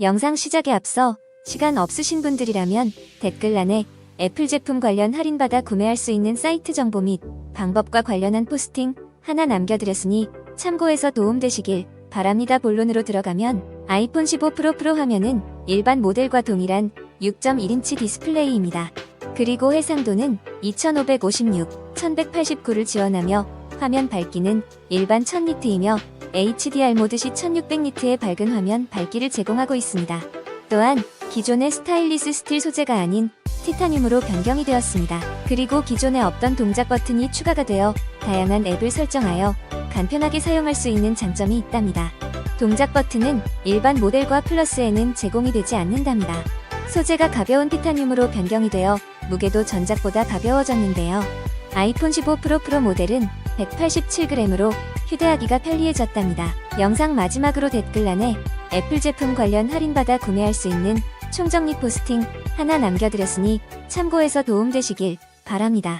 영상 시작에 앞서 시간 없으신 분들이라면 댓글란에 애플 제품 관련 할인받아 구매할 수 있는 사이트 정보 및 방법과 관련한 포스팅 하나 남겨드렸으니 참고해서 도움되시길 바랍니다. 본론으로 들어가면 아이폰 15 프로 프로 화면은 일반 모델과 동일한 6.1인치 디스플레이입니다. 그리고 해상도는 2556, 1189를 지원하며 화면 밝기는 일반 1000니트이며 HDR 모드 시 1600니트의 밝은 화면 밝기를 제공하고 있습니다. 또한 기존의 스타일리스 스틸 소재가 아닌 티타늄으로 변경이 되었습니다. 그리고 기존에 없던 동작 버튼이 추가가 되어 다양한 앱을 설정하여 간편하게 사용할 수 있는 장점이 있답니다. 동작 버튼은 일반 모델과 플러스에는 제공이 되지 않는답니다. 소재가 가벼운 티타늄으로 변경이 되어 무게도 전작보다 가벼워졌는데요. 아이폰 15 프로 프로 모델은 187g으로 휴대하기가 편리해졌답니다. 영상 마지막으로 댓글란에 애플 제품 관련 할인받아 구매할 수 있는 총정리 포스팅 하나 남겨드렸으니 참고해서 도움되시길 바랍니다.